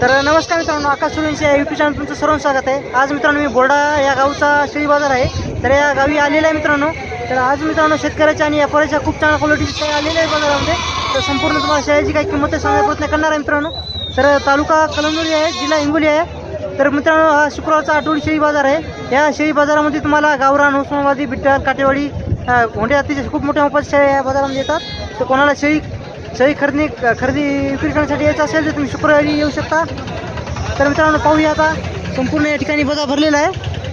तर नमस्कार मित्रांनो आकाश सुरेंशी या यूट्यूब चॅनल तुमचं सर्व स्वागत आहे. आज मित्रांनो मी बोर्डा या गावचा शेळी बाजार आहे. तर या गावी आलेला आहे मित्रांनो. तर आज मित्रांनो शेतकऱ्याच्या आणि व्यापाऱ्याच्या खूप चांगल्या क्वालिटीची शेळी आलेल्या आहे बाजारामध्ये. तर संपूर्ण तुम्हाला शाळेची काही किंमत आहे प्रयत्न करणार आहे मित्रांनो. तर तालुका कलंगुली आहे जिल्हा हिंगोली आहे. तर मित्रांनो हा शुक्रवारचा आठवडी शेळी बाजार आहे. या शेळी बाजारामध्ये तुम्हाला गावरान उस्मानाबादी बिट्टल काटेवाडी अ, अतिशय खूप मोठ्या मोफत शेळ्या या बाजारामध्ये येतात. तर कोणाला शेळी सही खरेदी खरेदी विक्री करण्यासाठी यायचं असेल तर तुम्ही शुक्रवारी येऊ शकता. तर मित्रांनो पाहूया आता. संपूर्ण या ठिकाणी बाजार भरलेला आहे.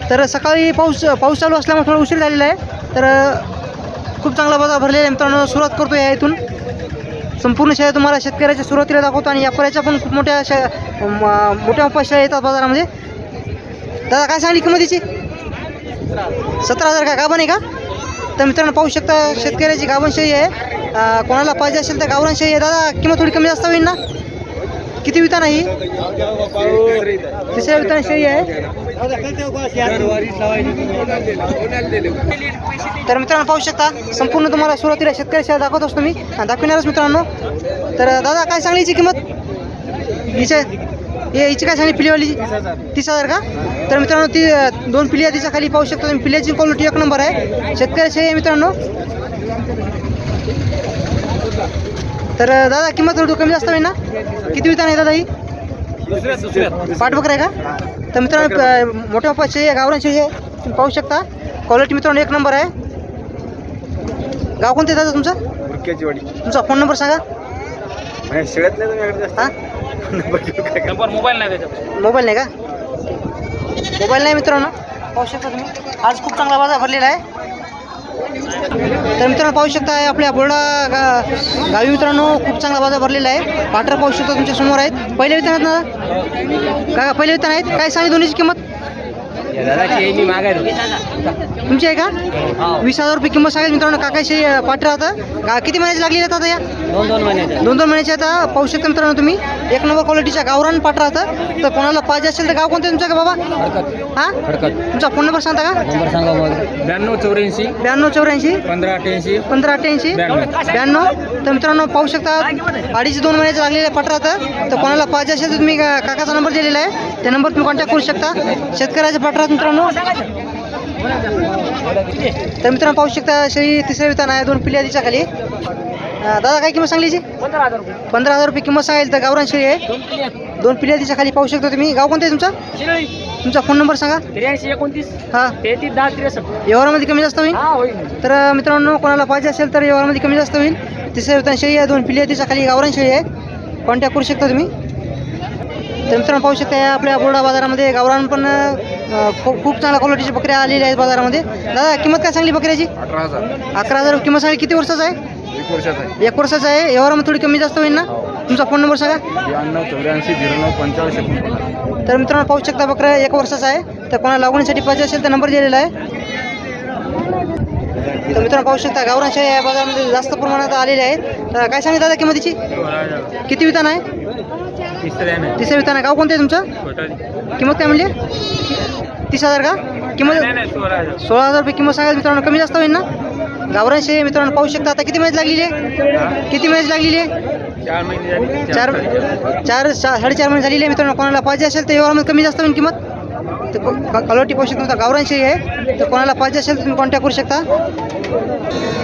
तर सकाळी पाऊस पाऊस चालू असल्यामुळे थोडा उशीर झालेला आहे. तर खूप चांगला बाजार भरलेला आहे. मित्रांनो सुरुवात करतो या इथून. संपूर्ण शहर तुम्हाला शेतकऱ्याच्या सुरुवातीला दाखवतो आणि व्यापाऱ्याच्या पण खूप मोठ्या शे म- मोठ्या उपाशा येतात बाजारामध्ये. दादा काय सांगली किंमतीची सतरा हजार का? गाभण आहे का? तर मित्रांनो पाहू शकता शेतकऱ्याची गाभण शेळी आहे. कोणाला पाहिजे असेल तर गावरान आहे. दादा किंमत थोडी कमी जास्त होईल ना? किती वितान आहे तिसऱ्या वितान शेळी आहे. तर मित्रांनो पाहू शकता संपूर्ण तुम्हाला सुरुवातीला शेतकरी शेळ्या दाखवत असतो मी. दाखविणारच मित्रांनो. तर दादा काय सांगली हिची किंमत? हिच्या हे हिची काय सांगली? पिलीवाली तीस हजार का? तर मित्रांनो ती दोन पिली तिच्या खाली पाहू शकता तुम्ही. पिल्याची क्वालिटी एक नंबर आहे. शेतकरी शेळी आहे मित्रांनो तर दादा किंमत थोडी कमी जास्त होईल ना? किती वितान आहे दादा ही? पाठबकर आहे का? तर मित्रांनो मोठ्या गावरान शेळी आहे तुम्ही पाहू शकता. क्वालिटी मित्रांनो एक नंबर आहे. गाव कोणतं आहे दादा तुमचं? तुमचा फोन नंबर सांगा. म्हणजे नाही हां? नंबर मोबाईल नाही त्याच्यात. मोबाईल नाही का? मोबाईल नाही मित्रांनो. पाहू शकता तुम्ही. आज खूप चांगला बाजार भरलेला आहे. तर मित्रांनो पाहू शकता आपल्या बोर्डा गा गावी मित्रांनो खूप चांगला बाजार भरलेला आहे. पाटर पाहू शकता तुमच्यासमोर आहेत. पहिले वितान का पहिले वितान आहेत? काय सांगितलं दोन्हीची किंमत? तुमची आहे का? वीस हजार रुपये किंमत सांगेल मित्रांनो काकाशी पाटर आता. का किती महिन्याची लागली आहेत आता या? दोन दोन महिन्याच्या दोन दोन महिन्याचे आता. पाहू शकता मित्रांनो तुम्ही. एक नंबर क्वालिटीच्या गावरान पाटर राहतं तर कोणाला पाहिजे असेल तर गाव कोणतं तुमचं का बाबा? हां? हरकत. तुमचा फोन नंबर सांगता का? नंबर सांगा ब्याण्णव चौऱ्याऐंशी. ब्याण्णव चौऱ्याऐंशी. पंधरा अठ्ठ्याऐंशी. पंधरा अठ्ठ्याऐंशी. ब्याण्णव. तर मित्रांनो पाहू शकता अडीच दोन महिन्याचे लागलेले पट राहतं तर कोणाला पाहिजे असेल तर तुम्ही काकाचा नंबर दिलेला आहे. त्या नंबर तुम्ही कॉन्टॅक्ट करू शकता. शेतकऱ्याचे पट राहत मित्रांनो तर मित्रांनो पाहू शकता शेळी तिसऱ्या वितान आहे दोन पिल्ल्या तिच्या खाली दादा काय किंमत सांगली याची? पंधरा हजार रुपये किंमत सांगेल तर गावरान शेळी आहे. दोन पिल्ल्या तिच्या खाली पाहू शकता तुम्ही. गाव कोणतं आहे तुमचा? तुमचा फोन नंबर सांगा. त्र्याऐंशी एकोणतीस. हां. तेहतीस दहा त्रेसष्ट. व्यवहारामध्ये कमी जास्त होईल? हा तर मित्रांनो कोणाला पाहिजे असेल तर व्यवहारामध्ये कमी जास्त होईल. तिसऱ्या वितान शेळी आहे दोन आहे तिच्या खाली गावरान शेळी आहे. कॉन्टॅक्ट करू शकता तुम्ही. तर मित्रांनो पाहू शकता या आपल्या बोर्डा बाजारामध्ये गावरान पण खूप खूप चांगल्या क्वालिटीच्या बकऱ्या आलेल्या आहेत बाजारामध्ये. दादा किंमत काय सांगली बकऱ्याची? अठरा हजार. अकरा हजार. किंमत सांगली किती वर्षाचा आहे? एक वर्षाचा आहे. एक वर्षाचा आहे. व्यवहारामध्ये थोडी कमी जास्त होईल ना? तुमचा फोन नंबर सांगा. चौऱ्याऐंशी झिरो नऊ पंचाळीस तर मित्रांनो पाहू शकता बकरा एक वर्षाचा आहे. तर कोणाला लागवणीसाठी पाहिजे असेल तर नंबर दिलेला आहे. तर मित्रांनो पाहू शकता गावरान शेळ्या या बाजारामध्ये जास्त प्रमाणात आलेल्या आहेत. काय सांगितलं दादा किंमतीची? किती वितान आहे? तिसऱ्या वितान आहे. गाव कोणतं आहे तुमचं? किंमत काय म्हणली? तीस हजार का? किंमत सोळा हजार. रुपये किंमत सांगायला मित्रांनो कमी जास्त होईल ना? आहे मित्रांनो पाहू शकता. आता किती मॅच लागलेली आहे? किती मॅच लागलेली आहे? चार चार साडेचार महिने झालेली आहे मित्रांनो. कोणाला पाहिजे असेल तर व्यवहारामध्ये कमी जास्त होईल किंमत. तर कलवटी पाहू शकता गावरान शेळी आहे. तर कोणाला पाहिजे असेल तर तुम्ही कॉन्टॅक्ट करू शकता.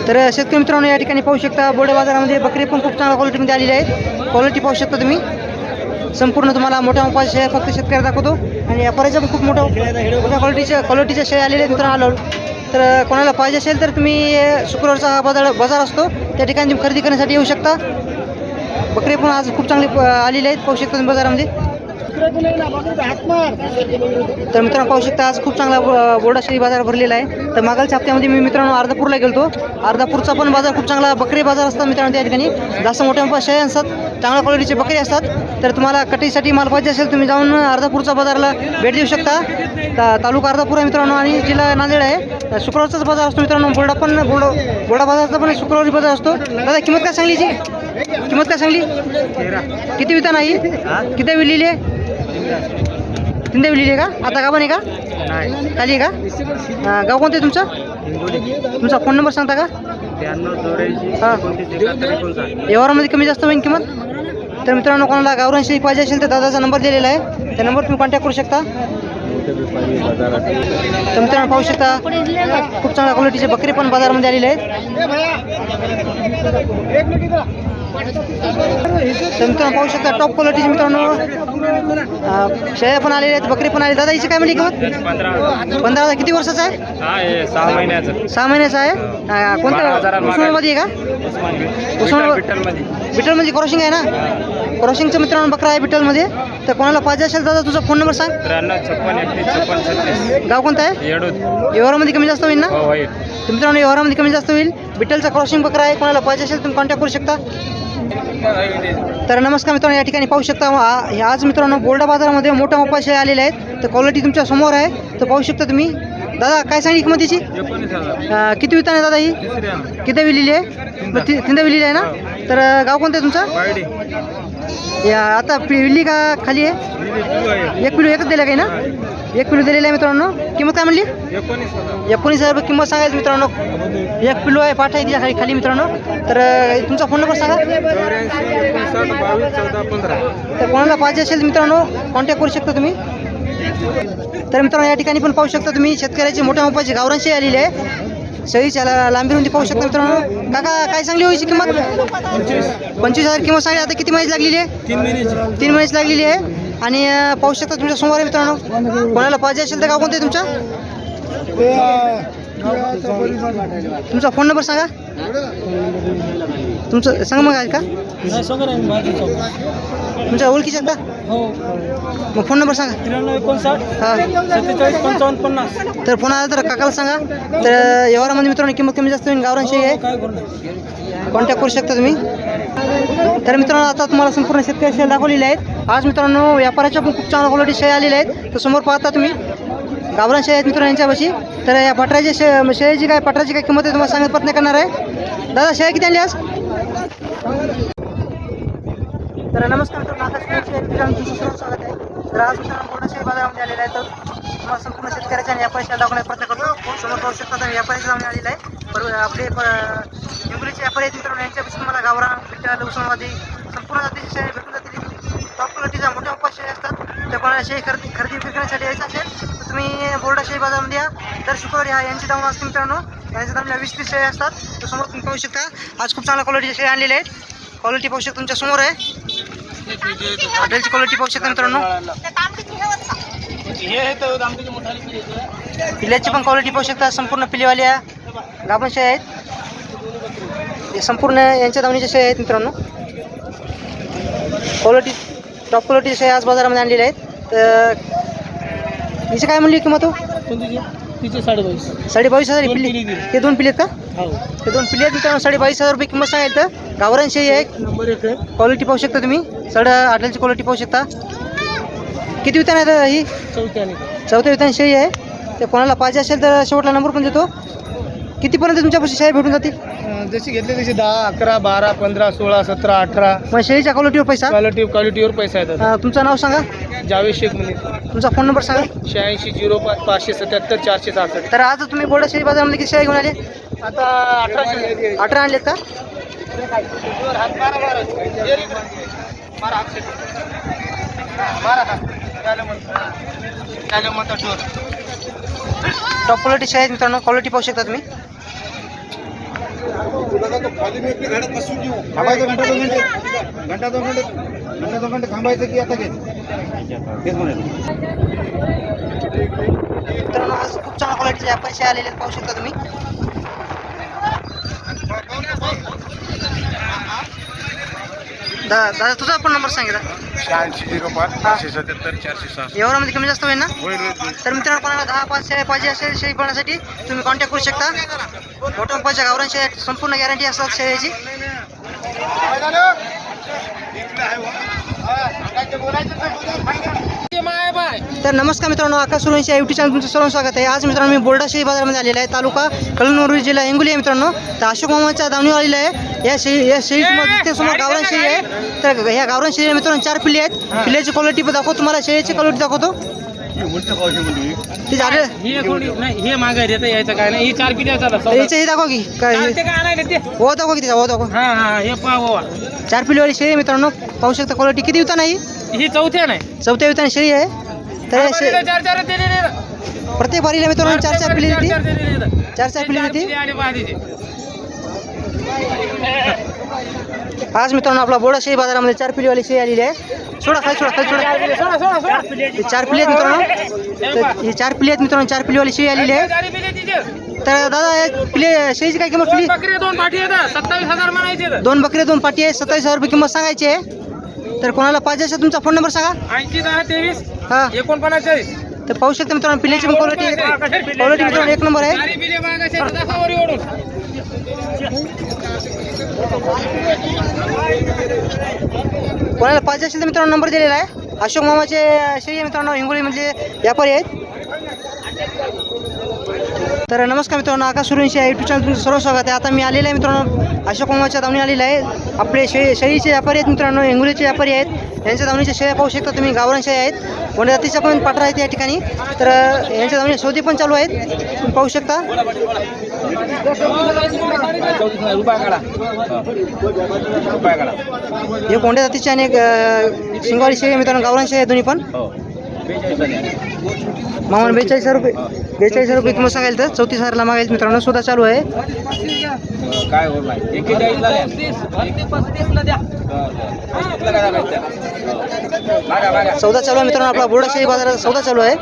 तर शेतकरी मित्रांनो या ठिकाणी पाहू शकता बोडे बाजारामध्ये बकरी पण खूप चांगल्या क्वालिटीमध्ये आलेली आहेत. क्वालिटी पाहू शकता तुम्ही. संपूर्ण तुम्हाला मोठ्या मोठ्या शेळ्या फक्त शेतकऱ्याला दाखवतो. आणि व्यापाऱ्याच्या पण खूप मोठ्या मोठ्या क्वालिटीच्या क्वालिटीच्या शेळ्या आलेल्या आहेत मित्रांनो आलो तर कोणाला पाहिजे असेल तर तुम्ही शुक्रवारचा हा बाजार बाजार असतो. त्या ठिकाणी तुम्ही खरेदी करण्यासाठी येऊ शकता. बकरी पण आज खूप चांगली आलेले आहेत पाहू शकता तुम्ही बाजारामध्ये. तर मित्रांनो पाहू शकता आज खूप चांगला अ, बाजार भरलेला आहे. तर मागालच्या हप्त्यामध्ये मी मित्रांनो अर्धापूरला गेलो अर्धापूरचा पण बाजार खूप चांगला बकरी बाजार असतात मित्रांनो त्या ठिकाणी. जास्त मोठ्या मोठ्या शेळ्या असतात चांगल्या क्वालिटीचे बकरी असतात. तर तुम्हाला कटीसाठी माल पाहिजे असेल तुम्ही जाऊन अर्धापूरचा बाजारला भेट देऊ शकता. ता तालुका अर्धापूर आहे मित्रांनो आणि जिल्हा नांदेड आहे. शुक्रवारचाच बाजार असतो मित्रांनो. बोर्डा पण बोर्डा बोर्डा बाजारचा पण शुक्रवारी बाजार असतो. दादा किंमत काय सांगली याची? किंमत काय सांगली? किती विता नाही किती विलेली आहे? तीनदा विलेली आहे का? आता पण आहे का? खाली आहे का? गाव कोणतं आहे तुमचं? तुमचा फोन नंबर सांगता का? हां. व्यवहारामध्ये कमी जास्त होईल किंमत? तर मित्रांनो कोणाला गावरान शेळी पाहिजे असेल तर दादाचा नंबर दिलेला आहे. त्या नंबर तुम्ही कॉन्टॅक्ट करू शकता. तर मित्रांनो पाहू शकता खूप चांगल्या क्वालिटीचे बकरी पण बाजारामध्ये आलेले आहेत. तर मित्रांनो पाहू शकता टॉप क्वालिटीचे मित्रांनो शेळ्या पण आलेल्या आहेत बकरी पण आली दादा हिची काय मिळली किंमत? पंधरा हजार. किती वर्षाचा आहे? सहा महिन्याचं. सहा महिन्याचा आहे? कोणत्या. उस्मानाबादी आहे का? उस्मान उस्मान- विठ्ठलमध्ये. बिटलमध्ये क्रॉसिंग आहे ना? क्रॉसिंगचं मित्रांनो बकरा आहे बिटलमध्ये. तर कोणाला पाहिजे असेल दादा तुझा फोन नंबर सांग. त्र्याण्णव छप्पन एकतीस छप्पन छत्तीस. गाव कोणतं आहे? येडूत व्यवहारामध्ये कमी जास्त होईल ना? हो होईल. तर मित्रांनो व्यवहारामध्ये कमी जास्त होईल. बिटलचा क्रॉसिंग बकरा आहे कोणाला पाहिजे असेल तुम्ही कॉन्टॅक्ट करू शकता. तर नमस्कार मित्रांनो या ठिकाणी पाहू शकता हे आज मित्रांनो बोर्डा बाजारामध्ये मोठ्या शेळ्या आलेल्या आहेत. तर क्वालिटी तुमच्यासमोर आहे. तर पाहू शकता तुम्ही. दादा काय सांगली किंमत तिची किती वितान दादा ही? किती विलेली आहे? मग ती- तीनदा विलेली आहे ना? तर अं, गाव कोणतं आहे तुमचं? या आता पिवली का खाली आहे? एक किलो एकच दिला काही ना? एक किलो दिलेला आहे मित्रांनो. किंमत काय म्हणली? एकोणीस हजार रुपये किंमत सांगायची मित्रांनो. एक किलो आहे पाठ आहे खाली खाली मित्रांनो. तर तुमचा फोन नंबर सांगा. तर कोणाला पाहिजे असेल मित्रांनो कॉन्टॅक्ट करू शकता तुम्ही. तर मित्रांनो या ठिकाणी पण पाहू शकता तुम्ही शेतकऱ्याची मोठ्या मोपाची गावरांशी आलेली आहे शेळीच्या ला- लांबी रुंदी पाहू शकता मित्रांनो. काका काय सांगली होईची किंमत? पंचवीस हजार किंमत सांगली. आता किती महिन्याची लागलेली आहे? तीन महिन्याची. तीन महिन्याची लागलेली आहे. आणि पाहू शकता तुमच्यासमोर आहे मित्रांनो. कोणाला पाहिजे असेल तर गाव कोणतं आहे तुमचं? तुमचा फोन नंबर सांगा. तुमचं सांगा मग आहे का तुमच्या का? हो. मग फोन नंबर सांगा. त्र्याण्णव एकोणसाठ हां. सत्तेचाळीस पंचावन्न पन्नास. तर फोन आला तर काकाला सांगा. तर व्यवहारामध्ये मित्रांनो किंमत कमी जास्त होईल गावरान शेळी आहे. काय करू कॉन्टॅक्ट करू शकता तुम्ही. तर मित्रांनो आता तुम्हाला संपूर्ण शेतकरी शेळ्या दाखवलेल्या आहेत. आज मित्रांनो व्यापाराच्या पण खूप चांगल्या क्वालिटी शेळ्या आलेल्या आहेत. तर समोर पाहता तुम्ही गावरान शेळ्या आहेत मित्रांनो यांच्यापाशी. तर या पटराच्या शे शेळीची काय पटराची काय किंमत आहे तुम्हाला सांगत प्रयत्न करणार आहे. दादा शेळ्या किती आणली आज? तर नमस्कार तर आकाश शेळ्या मित्रांनो स्वागत आहे. तर आज मित्रांनो पूर्ण शेळी बाजारामध्ये आलेला आहे. तर तुम्हाला संपूर्ण शेतकऱ्याच्या आणि व्यापारी दाखवण्याचा प्रयत्न करतो. समोर पाहू शकता तर व्यापारी जाऊन आलेला आहे. बरोबर आपले प- हिंगोलीचे व्यापारी आहेत मित्रांनो. यांच्यापासून मला गावरा बिट्टा उस्मानवादी संपूर्ण जातीची शेळ्या भेटून जातील. टॉप क्वालिटीचा मोठ्या मोठ्या असतात. तर कोणाला शेळी खरेदी खरेदी विक्री करण्यासाठी यायचं असेल तर तुम्ही बोर्डा शेळी बाजारामध्ये या. तर शुक्रवारी हा यांची दाम असते मित्रांनो. यांच्या दामला वीस तीस शेळ्या असतात. तर समोर तुम्ही पाहू शकता आज खूप चांगल्या क्वालिटीचे शेळ्या आणलेले आहेत. क्वालिटी पाहू शकता तुमच्यासमोर आहे. हॉटेलची क्वालिटी पाहू शकता मित्रांनो. पिल्ल्याची पण क्वालिटी पाहू शकता संपूर्ण पिलेवाल्या गाभण शेळ्या आहेत. हे संपूर्ण यांच्या दावणीच्या शेळ्या आहेत मित्रांनो. क्वालिटी टॉप क्वालिटीच्या शेळ्या आज बाजारामध्ये आणलेल्या आहेत. तर हिची काय म्हणली किंमत हो? तिचे साडेबावीस. साडे बावीस हजार दोन पिल्ली. हे दोन पिल्ले आहेत का? हो. हे दोन पिल्ले मित्रांनो साडे बावीस हजार रुपये किंमत सांगायला तर. गावरान शेळी आहे नंबर एक आहे. क्वालिटी पाहू शकता तुम्ही. साडे आठलाची क्वालिटी पाहू शकता. किती वितान आहे ही? चौथ्याने. चौथ्या वितान शेळी आहे. ते कोणाला पाहिजे असेल तर शेवटला नंबर पण देतो. कितीपर्यंत तुमच्यापाशी शेळी भेटून जातील? जशी घेतली तशी दहा अकरा बारा पंधरा सोळा सतरा अठरा. मग शेळीच्या क्वालिटीवर पैसा? क्वालिटी क्वालिटीवर पैसा येतात तुमचं नाव सांगा. जावेद शेख मुनी तुमचा फोन नंबर सांगा. शहाऐंशी झिरो पाच पाचशे सत्याहत्तर चारशे सहासष्ट. तर आज तुम्ही बोर्डा शेळी बाजारामध्ये किती शेळ्या घेऊन आले? आता अठराशे अठरा आणलेत का? टॉप क्वालिटी आहेत मित्रांनो. क्वालिटी पाहू शकता तुम्ही. थांबायचं घंटा दोन घंटे. घंटा दोन घंटे. घंटा दोन घंटे थांबायचं की आता घेत तेच म्हणायचं. मित्रांनो आज खूप चांगल्या क्वालिटीचे आपण आलेले पाहू शकता तुम्ही. दादा दादा तुझा पण नंबर सांगितला शहाऐंशी झिरो पाच पाचशे सत्याहत्तर चारशे सहा व्यवहारामध्ये कमी जास्त होईल ना? होईल होईल तर मित्रांनो कोणाला दहा पाच शेळ्या पाहिजे असेल शेळी पाळण्यासाठी तुम्ही कॉन्टॅक्ट करू शकता. मोठ्या मोठ्याच्या गावरान शेळ्या संपूर्ण गॅरंटी असतात शेळ्याची. तर नमस्कार मित्रांनो आकाश सुरवंशी युट्यूब चॅनल तुमचं सर्व स्वागत आहे. आज मित्रांनो मी बोर्डा शेळी बाजारामध्ये आलेला आहे. तालुका कळमनुरी जिल्हा हिंगोली आहे मित्रांनो. तर अशोक मामाच्या दावणीवर आलेलं आहे. या शेळी या शेळी समोर समोर गावरान शेळी आहे. तर ह्या गावरान शेळी मित्रांनो चार पिल्ले आहेत. पिल्ल्याची क्वालिटी पण दाखवतो. तुम्हाला शेळीची क्वालिटी दाखवतो. ती झाले हे कोणी नाही हे मागे येतं यायचं काय नाही. हे चार पिढ्या झाला याचं हे दाखवा की. काय हे? दाखवा की हो दाखवा. हा हा चार शेळी आहे मित्रांनो. पाहू शकता क्वालिटी किती वितान आहे ही चौथ्या नाही चौथ्या वितान शेळी आहे. तर चार चार दिलेले प्रत्येक बारीला मित्रांनो चार चार पिल्ली देते चार चार आणि बांधीचे आज मित्रांनो आपला बोडा शेळी बाजारामध्ये चार पिल्लीवाली शेळी आलेली आहे. सोडा खाली सोडा खाली सोडा. हे चार पिल्ली आहेत मित्रांनो. तर हे चार पिल्ली आहेत मित्रांनो चार पिल्लीवाली शेळी आलेली आहे. तर दादा या पिल्ली शेळीची काय किंमत बकरी दोन पाठी सत्तावीस हजार म्हणायचे दोन बकरी दोन पाटी आहे. सत्तावीस हजार रुपये किंमत सांगायची आहे. तर कोणाला पाहिजे असेल तुमचा फोन नंबर सांगा. ऐंशी दहा तेवीस. हा. तर पाहू शकता मित्रांनो पिल्ल्याची पण क्वालिटी क्वालिटी मित्रांनो एक नंबर आहे. कोणाला पाहिजे असेल तर मित्रांनो नंबर दिलेला आहे. अशोक मामाचे आहे मित्रांनो हिंगोलीमधले व्यापारी आहेत. तर नमस्कार मित्रांनो आकाश सुरेंशी या यूट्यूब चॅनल तुमचं सर्व स्वागत आहे. आता मी आलेलं आहे मित्रांनो अशोक मामाच्या दावणी आलेला आहे. आपले शे शेळीचे व्यापारी आहेत मित्रांनो हिंगोलीचे व्यापारी आहेत. यांच्या दावणीच्या शेळ्या पाहू शकता तुम्ही. गावरान शेळ्या आहेत. कोण्या जातीच्या पण पाठरा आहेत या ठिकाणी. तर यांच्या दावणी सौदी पण चालू आहेत. तुम्ही पाहू शकता. हे कोंड्या जातीचे आणि शिंगवाडी शेळी मित्रांनो. गावरान शेळी आहे दोन्ही पण. मामा बेचाळीस हजार रुपये. बेचाळीस हजार रुपये किंमत सांगायला तर चौतीस हजारला मागायला मित्रांनो सुद्धा चालू आहे. काय नाही एकेचाळीसला. सौदा चालू आहे मित्रांनो आपला बोर्डाशाही बाजारात सौदा चालू आहे.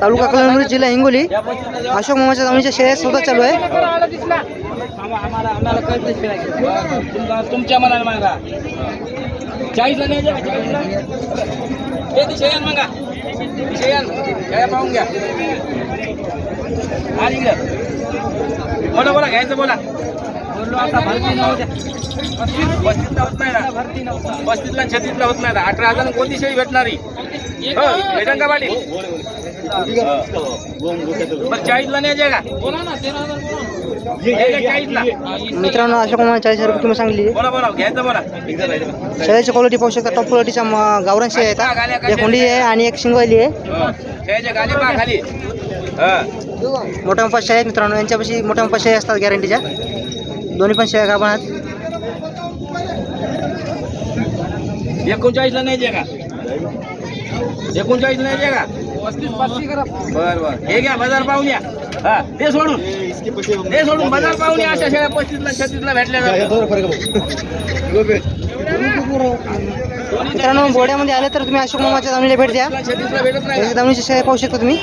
तालुका कळमनुरी जिल्हा हिंगोली. अशोक मामाच्या दावणीच्या शेळ्यात सौदा चालू आहे. तुमचा- तुमच्या मनाला मागा. चाळीसला नाही द्या, पाहून घ्या आणि बोला बोला घ्यायचं बोला बोललो आता भरती नव्हत्या पस्तीसला होत नाही ना पस्तीसला छत्तीसला होत नाही ना अठरा हजार कोणती शेळी भेटणारी हो भेटन का पाटील बरं चाळीसला नाही का बोला. ना तेरा हजार मित्रांनो अशोक मामा चाळीस हजार रुपये किंमत सांगली. शेळ्याची क्वालिटी पाहू शकता. टॉप क्वालिटीच्या गावरान शेळ्या आहेत एक हुंडी आहे आणि एक शिंगवाली आहे. हा. मोठ्या मोठ्या शेळ्या आहेत मित्रांनो. यांच्यापाशी मोठ्या मोठ्या शेळ्या असतात गॅरंटीच्या दोन्ही पण शेळ्या गाभण आहेत एकोणचाळीसला नाही का? एकोणचाळीस नाही का? बर बर. हे घ्या बाजार पाहून या हा ते सोडून. ते सोडून बाजार पाहून या अशा शेळ्या पस्तीसला छत्तीसला भेटल्या मित्रांनो बोड्यामध्ये आले तर तुम्ही अशोक मामाच्या दावणीला भेट द्या. छत्तीसला भेटत नाही. त्याच्या दावणीच्या शेळ्या पाहू शकता तुम्ही.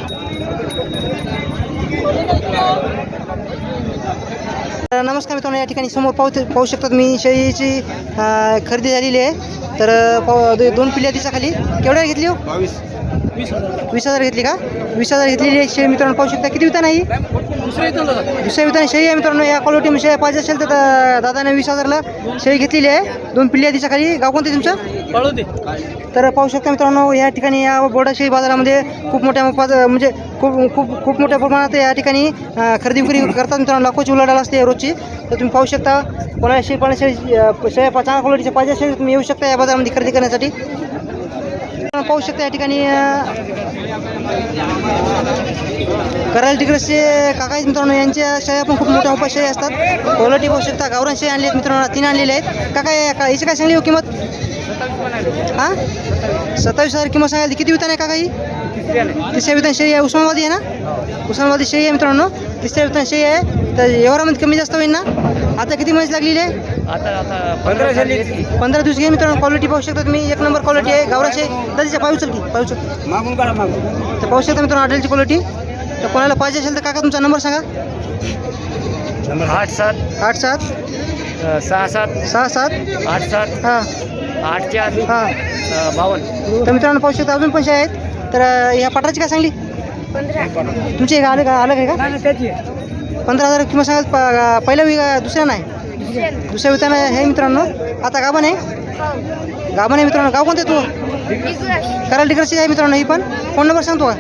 तर नमस्कार मित्रांनो या ठिकाणी समोर पाहू पाहू शकता तुम्ही शेळीची खरेदी झालेली आहे. तर दोन पिल्ल्या तिच्या खाली. केवढ्या घेतली हो? वीस हजार. घेतली का? वीस हजार घेतलेली आहे शेळी मित्रांनो. पाहू शकता किती विता नाही दुसऱ्या विताने शेळी आहे मित्रांनो. या क्वालिटी शेळ्या पाहिजे असेल तर दादाने वीस हजारला शेळी घेतलेली आहे. दोन पिल्ल्या तिच्या खाली गाव कोणते तुमचं? तर पाहू शकता मित्रांनो या ठिकाणी या बोर्डाशाही बाजारामध्ये खूप मोठ्या म्हणजे खूप खूप खूप मोठ्या प्रमाणात या ठिकाणी खरेदी विक्री करतात मित्रांनो. लाखोची उलाढाल असते रोजची. तर तुम्ही पाहू शकता कोणाला शेळी पाण्याच्या शेळ्या पा- चांगल्या क्वालिटीच्या पाहिजे असेल तुम्ही येऊ शकता या बाजारामध्ये खरेदी करण्यासाठी. पाहू शकता या ठिकाणी करल करायला तिकडचे मित्रांनो यांच्या शेळ्या पण खूप मोठ्या मोठ्या असतात. क्वालिटी पाहू शकता गावरान शेळ्या आणली आहेत मित्रांनो तीन आणलेले आहेत. काका का याची काय सांगली हो किंमत? हां? सत्तावीस हजार किंमत सांगायला किती वितान आहे काका ही तिसऱ्या वितान शेळी आहे. उस्मानाबादी आहे ना? उस्मानाबादी शेळी आहे मित्रांनो. तिसऱ्या वितान शेळी आहे. तर एवढ्यामध्ये कमी जास्त होईल ना? आता किती महिन्याची लागलेली आहे पंधरा पंधरा दिवस घे मित्रांनो क्वालिटी पाहू शकता तुम्ही. एक नंबर क्वालिटी आहे. गावरान शेळी दादीच्या पाहू चल की पाहू चल मागून काढा मागून. तर पाहू शकता मित्रांनो हॉटेलची क्वालिटी तर कोणाला पाहिजे असेल तर काका तुमचा नंबर सांगा. आठ सात. आठ सात. सहा सात. सहा सात. आठ सात. हां. आठ चार. हां. बावन्न. तर मित्रांनो पाहू शकता अजून पण शेळ्या आहेत. तर अं, या पठाराची काय सांगली? तुमची एक अलग अलग आहे का? पंधरा हजार किंमत सांगाल प- पहिल्या वि दुसऱ्या नाही. दुसऱ्या विताना हे मित्रांनो आता गाभण आहे. गाभण आहे मित्रांनो. गाव कोणते तू? कराल तिकडची आहे मित्रांनो ही पण. फोन नंबर सांगतो का?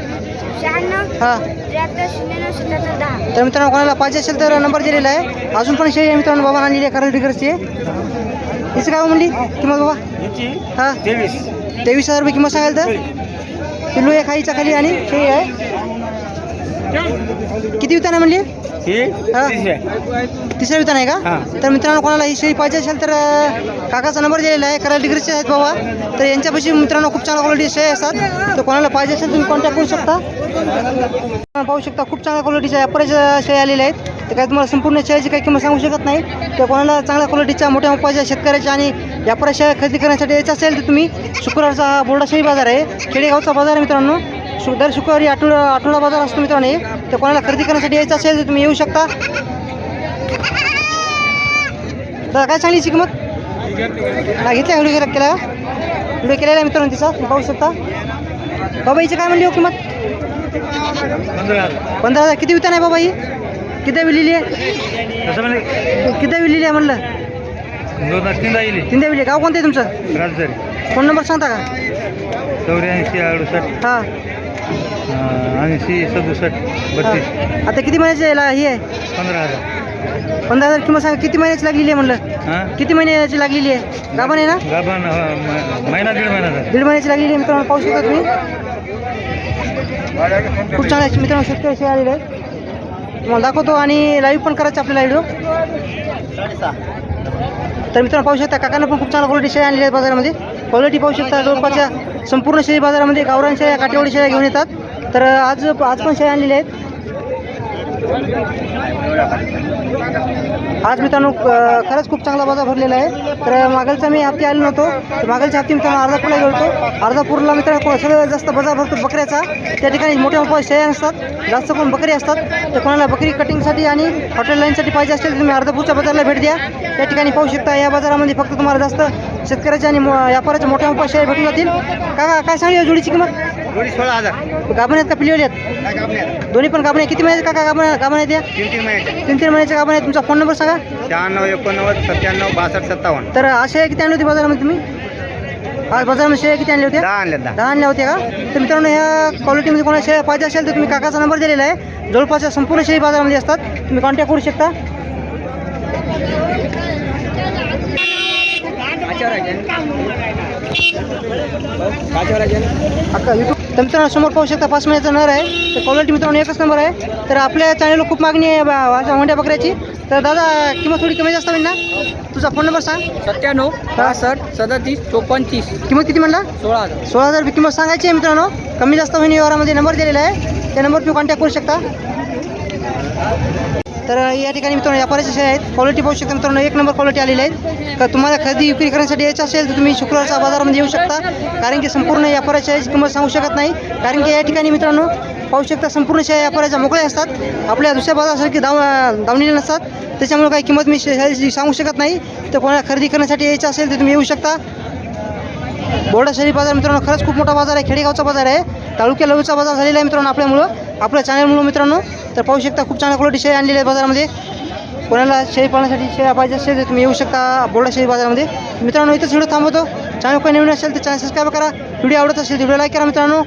हां. तर मित्रांनो कोणाला पाहिजे असेल तर नंबर दिलेला आहे. अजून पण शेळी आहे मित्रांनो बाबा आणलेली आहे कराल तिकडची हिचं काय म्हणली? किंमत बाबा? हां. तेवीस. तेवीस हजार रुपये किंमत सांगाल तर? पिल्लू एक खाईच्या खाली आणि शेळी आहे. किती वितान म्हणली. तिसऱ्या वितान आहे का. तर मित्रांनो कोणाला ही शेळी पाहिजे असेल तर काकाचा नंबर दिलेला आहे. करायला डिग्रीचे आहेत बाबा. तर यांच्यापाशी मित्रांनो खूप चांगल्या क्वालिटी शेळी असतात. तर कोणाला पाहिजे असेल तुम्ही कॉन्टॅक्ट करू शकता. पाहू शकता खूप चांगल्या क्वालिटीच्या अपराच्या शेळ्या आलेल्या आहेत. तर काय तुम्हाला संपूर्ण शेळ्याची काही किंमत सांगू शकत नाही. तर कोणाला चांगल्या क्वालिटीच्या मोठ्या मोठ्या शेतकऱ्याच्या आणि व्यापाऱ्या शेळ्या खरेदी करण्यासाठी यायचं असेल तर तुम्ही शुक्रवारचा हा बोर्डा शेळी बाजार आहे. खेडेगावचा बाजार आहे मित्रांनो. शु दर शुक्रवारी आठवडा आठवडा बाजार असतो मित्रांनो. तर कोणाला खरेदी करण्यासाठी यायचं असेल तर तुम्ही येऊ शकता. दादा काय सांगलीची किंमत? हा घेतल्या व्हिडिओ केला. व्हिडिओ केलेला आहे मित्रांनो तिचा. पाहू शकता. बाबा हिची काय म्हणली हो किंमत? पंधरा हजार. किती वितान आहे बाबा ही किती विलेली आहे? किती विलेली आहे म्हणलं? तीनदा विली गाव कोणतं आहे तुमचं? फोन नंबर सांगता का? चौऱ्याऐंशी अडुसष्ट. हां. ऐंशी सदुसष्ट बत्तीस. आता किती महिन्याची याला ही आहे? पंधरा हजार. पंधरा हजार किंमत सांगा किती महिन्याची लागलेली आहे म्हणलं? हां? किती महिन्याची लागलेली आहे? गाभण आहे ना? गाभण अं, म- महिना दीड महिना झाला. दीड महिन्याची लागलेली आहे मित्रांनो पाहू शकता तुम्ही. खूप चांगल्या मित्रांनो शेतकरी शेळ्या आलेले आहेत. तुम्हाला दाखवतो आणि लाईव्ह पण करायचं आपल्याला व्हिडिओ तर मित्रांनो पाहू शकता काकांना पण खूप चांगल्या क्वालिटी शेळ्या आणलेल्या आहेत बाजारामध्ये. क्वालिटी पाहू शकता जवळपासच्या संपूर्ण शेळी बाजारामध्ये गावरान शेळ्या काठेवाडी शेळ्या घेऊन येतात. तर आज आज पण शेळ्या आणलेल्या आहेत. आज मित्रांनो खरंच खूप चांगला बाजार भरलेला आहे. तर मागलचा मी हप्ती आलो नव्हतो. तर मागलच्या हप्ते मित्रांनो अर्धापूरला गेलो अर्धापूरला मित्रांनो सगळ्यात जास्त बाजार भरतो बकऱ्याचा. त्या ठिकाणी मोठ्या मोठ्या शेळ्या नसतात जास्त करून बकरी असतात. तर कोणाला बकरी कटिंगसाठी आणि हॉटेल लाईनसाठी पाहिजे असेल तर तुम्ही अर्धापूरच्या बाजारला भेट द्या. त्या ठिकाणी पाहू शकता या बाजारामध्ये फक्त तुम्हाला जास्त शेतकऱ्याच्या आणि मो- व्यापाऱ्याच्या मोठ्या मोठ्या शेळ्या भेटून जातील. का काय सांगू जोडीची किंमत? जोडी सोळा हजार गाभण आहेत का? पिलीवाली आहेत? काय तीन दोन्ही पण गाभण आहे किती महिन्याचे काका गाभण गाभण आहेत या? तीन महिन्याचे. तीन तीन महिन्याचे गाभण आहे तुमचा फोन नंबर सांगा. शहाण्णव एकोणनव्वद सत्त्याण्णव बासष्ट सत्तावन्न. तर अशा किती आणले होते बाजारामध्ये तुम्ही? आज बाजारामध्ये शेळ्या किती आणले होते? दहा आणले दहा. दहा आणल्या होत्या का? तर मित्रांनो ह्या क्वालिटीमध्ये कोणाला शेळ्या पाहिजे असेल तर तुम्ही काकाचा नंबर दिलेला आहे. जवळपासच्या संपूर्ण शेळी बाजारामध्ये असतात. तुम्ही कॉन्टॅक्ट करू शकता. अक्का युट्यूब तर मित्रांनो समोर पाहू शकता पाच महिन्याचा नर आहे. तर क्वालिटी मित्रांनो एकच नंबर आहे. तर आपल्या चॅनलला खूप मागणी आहे बा- अशा बकऱ्याची. तर दादा किंमत थोडी कमी जास्त होईल ना? तुझा फोन नंबर सांग. सत्त्याण्णव पासष्ट सदतीस चोपन्न तीस. किंमत किती म्हणला? सोळा हजार. सोळा हजार किंमत सांगायची आहे मित्रांनो. कमी जास्त होईल व्यवहारामध्ये नंबर दिलेला आहे. त्या नंबर तुम्ही कॉन्टॅक्ट करू शकता. तर या ठिकाणी मित्रांनो व्यापाराचे शेअर आहेत. क्वालिटी पाहू शकता मित्रांनो एक नंबर क्वालिटी आलेली आहे तर तुम्हाला खरेदी विक्री करण्यासाठी यायचं असेल तर तुम्ही शुक्रवारच्या बाजारामध्ये येऊ शकता. कारण की संपूर्ण व्यापाराच्या शेअरची किंमत सांगू शकत नाही. कारण की या ठिकाणी मित्रांनो पाहू शकता संपूर्ण शेअर व्यापाराच्या मोकळ्या असतात. आपल्या दुसऱ्या बाजारासारखी दाव दावणीला नसतात. त्याच्यामुळे काही किंमत मी शेअरची सांगू शकत नाही. तर कोणाला खरेदी करण्यासाठी यायचं असेल तर तुम्ही येऊ शकता. बोर्डा शहरी बाजार मित्रांनो खरंच खूप मोठा बाजार आहे. खेडेगावचा बाजार आहे. तालुक्या लघुचा बाजार झालेला आहे मित्रांनो आपल्यामुळं. आपल्या चॅनलमुळं मित्रांनो तर पाहू शकता खूप चांगल्या क्वालिटी शेळी आणलेली आहे बाजारामध्ये. कोणाला शेळी पाळण्यासाठी शेळ्या पाहिजे असेल तर तुम्ही येऊ शकता बोर्डा शेळी बाजारामध्ये. मित्रांनो इथंच व्हिडिओ थांबवतो. चॅनल काही नवीन असेल तर चॅनल सबस्क्राईब करा. व्हिडिओ आवडत असेल तर व्हिडिओ लाईक करा मित्रांनो.